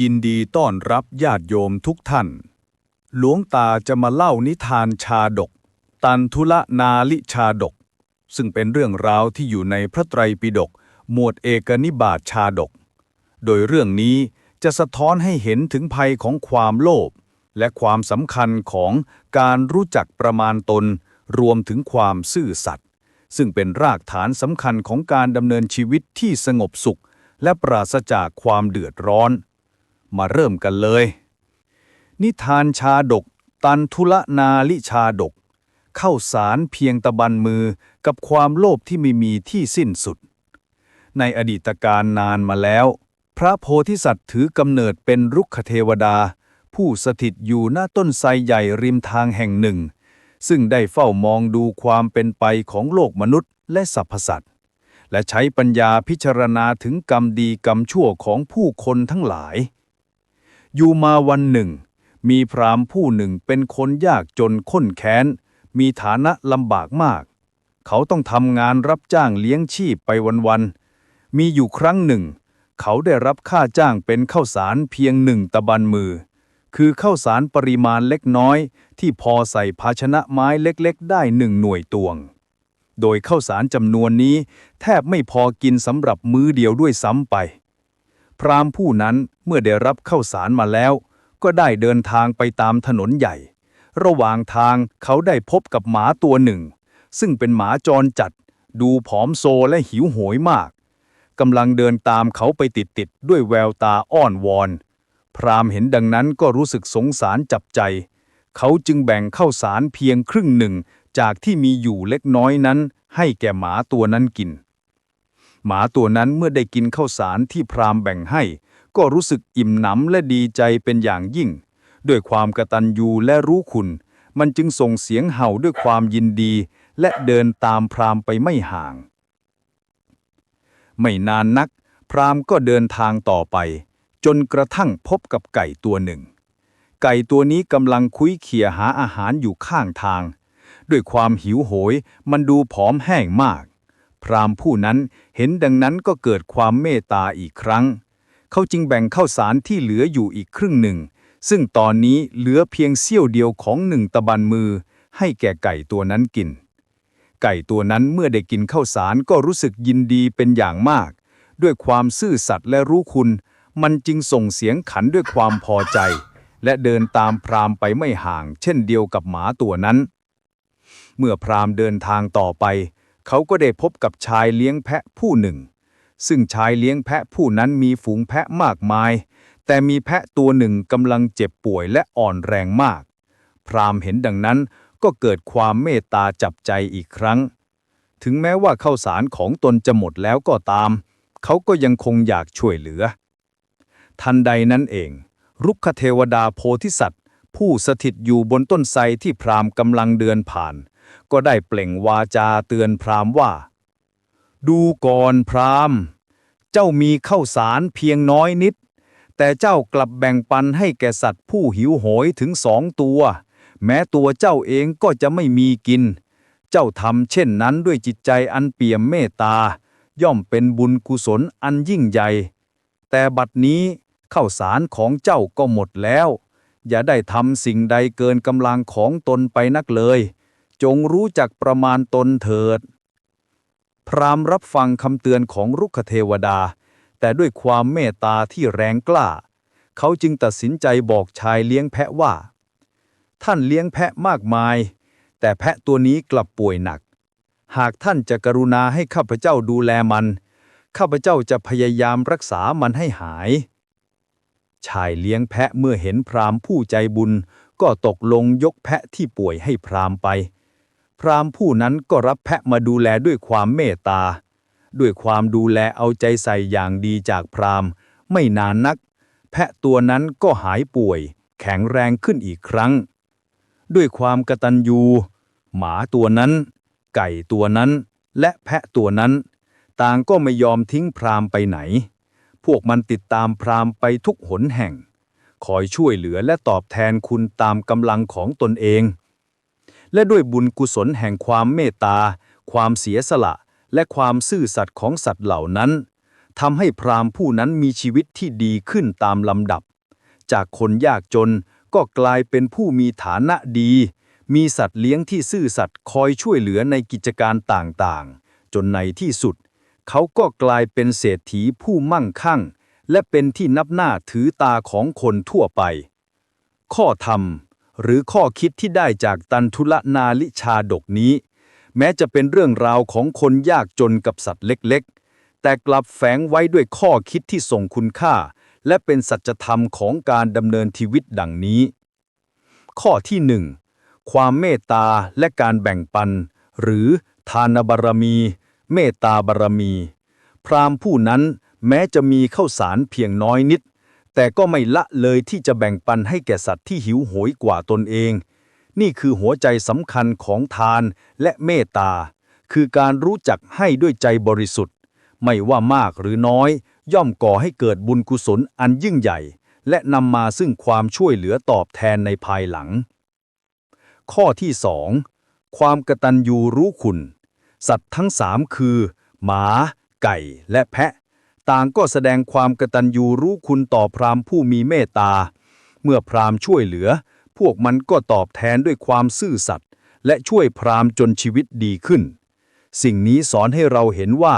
ยินดีต้อนรับญาติโยมทุกท่าน หลวงตาจะมาเล่านิทานชาดก ตันทุละนาลิชาดก ซึ่งเป็นเรื่องราวที่อยู่ในพระไตรปิฎกหมวดเอกนิบาตชาดก โดยเรื่องนี้จะสะท้อนให้เห็นถึงภัยของความโลภและความสำคัญของการรู้จักประมาณตน รวมถึงความซื่อสัตย์ซึ่งเป็นรากฐานสำคัญของการดำเนินชีวิตที่สงบสุข และปราศจากความเดือดร้อน มาเริ่มกันเลย นิทานชาดก ตันทุลนาลิชาดก เข้าสารเพียงตะบันมือกับความโลภที่ไม่มีที่สิ้นสุด ในอดีตการนานมาแล้ว พระโพธิสัตว์ถือกำเนิดเป็นรุกขเทวดา ผู้สถิตอยู่หน้าต้นไทรใหญ่ริมทางแห่งหนึ่ง ซึ่งได้เฝ้ามองดูความเป็นไปของโลกมนุษย์และสรรพสัตว์และใช้ปัญญาพิจารณาถึงกรรมดีกรรมชั่วของผู้คนทั้งหลาย อยู่มาวันหนึ่ง มีพราหมณ์ผู้หนึ่งเป็นคนยากจนข้นแค้น มีฐานะลำบากมาก เขาต้องทำงานรับจ้างเลี้ยงชีพไปวันๆ มีอยู่ครั้งหนึ่ง เขาได้รับค่าจ้างเป็นข้าวสารเพียงหนึ่งตะบันมือ คือข้าวสารปริมาณเล็กน้อย ที่พอใส่ภาชนะไม้เล็กๆ ได้หนึ่งหน่วยตวง โดยข้าวสารจำนวนนี้ แทบไม่พอกินสำหรับมื้อเดียวด้วยซ้ำไป พราหมณ์ผู้นั้นเมื่อได้รับข้าวสารมาแล้ว ก็ได้เดินทางไปตามถนนใหญ่ ระหว่างทางเขาได้พบกับหมาตัวหนึ่ง ซึ่งเป็นหมาจรจัด ดูผอมโซและหิวโหยมากกำลังเดินตามเขาไปติดๆด้วยแววตาอ้อนวอน พราหมณ์เห็นดังนั้นก็รู้สึกสงสารจับใจ เขาจึงแบ่งข้าวสารเพียงครึ่งหนึ่งจากที่มีอยู่เล็กน้อยนั้น ให้แก่หมาตัวนั้นกิน หมาตัวนั้นเมื่อได้กินข้าวสารที่พรามแบ่งให้ ก็รู้สึกอิ่มหนำและดีใจเป็นอย่างยิ่ง ด้วยความกระตัญญูและรู้คุณ มันจึงส่งเสียงเห่าด้วยความยินดี และเดินตามพรามไปไม่ห่าง ไม่นานนัก พรามก็เดินทางต่อไป จนกระทั่งพบกับไก่ตัวหนึ่ง ไก่ตัวนี้กำลังคุยเขี่ยหาอาหารอยู่ข้างทาง ด้วยความหิวโหย มันดูผอมแห้งมาก พราหมณ์ผู้นั้นเห็นดังนั้นก็เกิดความเมตตาอีกครั้ง เขาจึงแบ่งข้าวสารที่เหลืออยู่อีกครึ่งหนึ่ง ซึ่งตอนนี้เหลือเพียงเสี้ยวเดียวของหนึ่งตะบันมือ ให้แก่ไก่ตัวนั้นกิน ไก่ตัวนั้นเมื่อได้กินข้าวสารก็รู้สึกยินดีเป็นอย่างมาก ด้วยความซื่อสัตย์และรู้คุณ มันจึงส่งเสียงขันด้วยความพอใจ และเดินตามพรามไปไม่ห่าง เช่นเดียวกับหมาตัวนั้น เมื่อพรามเดินทางต่อไป เขาก็ได้พบกับชายเลี้ยงแพะผู้หนึ่ง ซึ่งชายเลี้ยงแพะผู้นั้นมีฝูงแพะมากมาย แต่มีแพะตัวหนึ่งกำลังเจ็บป่วยและอ่อนแรงมาก พรามเห็นดังนั้นก็เกิดความเมตตาจับใจอีกครั้ง ถึงแม้ว่าข้าวสารของตนจะหมดแล้วก็ตาม เขาก็ยังคงอยากช่วยเหลือ ทันใดนั้นเอง รุกขเทวดาโพธิสัตว์ ผู้สถิตอยู่บนต้นไทรที่พรามกำลังเดินผ่าน ก็ได้เปล่งวาจาเตือนพราหมณ์ว่า ดูก่อนพราหมณ์ เจ้ามีข้าวสารเพียงน้อยนิด แต่เจ้ากลับแบ่งปันให้แก่สัตว์ผู้หิวโหยถึงสองตัว แม้ตัวเจ้าเองก็จะไม่มีกิน เจ้าทำเช่นนั้นด้วยจิตใจอันเปี่ยมเมตตา ย่อมเป็นบุญกุศลอันยิ่งใหญ่ แต่บัดนี้ข้าวสารของเจ้าก็หมดแล้ว อย่าได้ทำสิ่งใดเกินกำลังของตนไปนักเลย จงรู้จักประมาณตนเถิด พรามรับฟังคำเตือนของรุกขเทวดา แต่ด้วยความเมตตาที่แรงกล้า เขาจึงตัดสินใจบอกชายเลี้ยงแพะว่า ท่านเลี้ยงแพะมากมาย แต่แพะตัวนี้กลับป่วยหนัก หากท่านจะกรุณาให้ข้าพเจ้าดูแลมัน ข้าพเจ้าจะพยายามรักษามันให้หาย ชายเลี้ยงแพะเมื่อเห็นพรามผู้ใจบุญก็ตกลงยกแพะที่ป่วยให้พรามไป พราหมณ์ผู้นั้นก็รับแพะมาดูแลด้วยความเมตตา ด้วยความดูแลเอาใจใส่อย่างดีจากพราหมณ์ ไม่นานนัก แพะตัวนั้นก็หายป่วย แข็งแรงขึ้นอีกครั้ง ด้วยความกตัญญูหมาตัวนั้น ไก่ตัวนั้น และแพะตัวนั้น ต่างก็ไม่ยอมทิ้งพราหมณ์ไปไหน พวกมันติดตามพราหมณ์ไปทุกหนแห่ง คอยช่วยเหลือและตอบแทนคุณตามกำลังของตนเอง และด้วยบุญกุศลแห่งความเมตตา ความเสียสละ และความซื่อสัตย์ของสัตว์เหล่านั้นทำให้พราหมณ์ผู้นั้นมีชีวิตที่ดีขึ้นตามลำดับ จากคนยากจนก็กลายเป็นผู้มีฐานะดี มีสัตว์เลี้ยงที่ซื่อสัตย์คอยช่วยเหลือในกิจการต่างๆ จนในที่สุด เขาก็กลายเป็นเศรษฐีผู้มั่งคั่ง และเป็นที่นับหน้าถือตาของคนทั่วไป ข้อธรรม หรือข้อคิดที่ได้จากตันทุลนาลิชาดกนี้ แม้จะเป็นเรื่องราวของคนยากจนกับสัตว์เล็กๆ แต่กลับแฝงไว้ด้วยข้อคิดที่ทรงคุณค่า และเป็นสัจธรรมของการดำเนินชีวิตดังนี้ ข้อที่หนึ่งความเมตตาและการแบ่งปัน หรือทานบารมี เมตตาบารมี พรามผู้นั้นแม้จะมีข้าวสารเพียงน้อยนิด แต่ก็ไม่ละเลยที่จะแบ่งปันให้แก่สัตว์ที่หิวโหยกว่าตนเอง นี่คือหัวใจสำคัญของทานและเมตตา คือการรู้จักให้ด้วยใจบริสุทธิ์ ไม่ว่ามากหรือน้อย ย่อมก่อให้เกิดบุญกุศลอันยิ่งใหญ่ และนำมาซึ่งความช่วยเหลือตอบแทนในภายหลัง ข้อที่สองความกตัญญูรู้คุณ สัตว์ทั้งสามคือ หมา ไก่และแพะ ต่างก็แสดงความกตัญญูรู้คุณต่อพราหมณ์ผู้มีเมตตา เมื่อพราหมณ์ช่วยเหลือ พวกมันก็ตอบแทนด้วยความซื่อสัตย์และช่วยพราหมณ์จนชีวิตดีขึ้น สิ่งนี้สอนให้เราเห็นว่า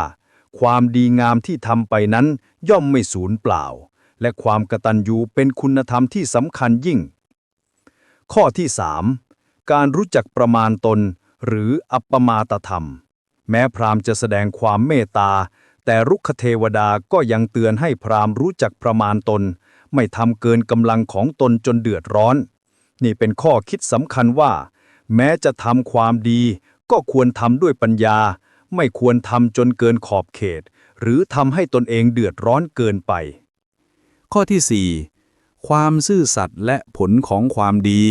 ความดีงามที่ทำไปนั้นย่อมไม่สูญเปล่า และความกตัญญูเป็นคุณธรรมที่สำคัญยิ่ง ข้อที่ 3 การรู้จักประมาณตน หรืออัปปมาตธรรม แม้พราหมณ์จะแสดงความเมตตา แต่รุกขเทวดาก็ยังเตือนให้พราหมณ์รู้จักประมาณตน ไม่ทำเกินกำลังของตนจนเดือดร้อน นี่เป็นข้อคิดสำคัญว่า แม้จะทำความดี ก็ควรทำด้วยปัญญา ไม่ควรทำจนเกินขอบเขต หรือทำให้ตนเองเดือดร้อนเกินไป ข้อที่ 4 ความซื่อสัตย์และผลของความดี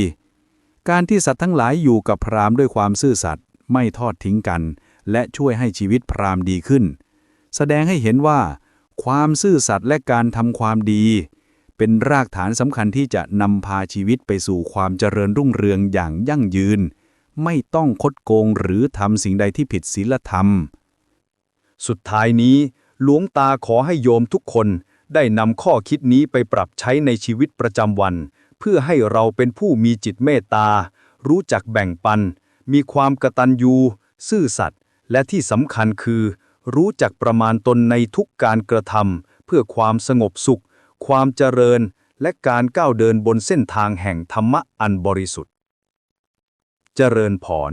การที่สัตว์ทั้งหลายอยู่กับพราหมณ์ด้วยความซื่อสัตย์ไม่ทอดทิ้งกัน และช่วยให้ชีวิตพราหมณ์ดีขึ้น แสดงให้เห็นว่า ความซื่อสัตย์และการทำความดี เป็นรากฐานสำคัญที่จะนำพาชีวิตไปสู่ความเจริญรุ่งเรืองอย่างยั่งยืน ไม่ต้องคดโกงหรือทำสิ่งใดที่ผิดศีลธรรม สุดท้ายนี้ หลวงตาขอให้โยมทุกคนได้นำข้อคิดนี้ไปปรับใช้ในชีวิตประจำวัน เพื่อให้เราเป็นผู้มีจิตเมตตา รู้จักแบ่งปัน มีความกตัญญูซื่อสัตย์และที่สำคัญคือ รู้จักประมาณตนในทุกการกระทำเพื่อความสงบสุข ความเจริญ และการก้าวเดินบนเส้นทางแห่งธรรมะอันบริสุทธิ์ เจริญพร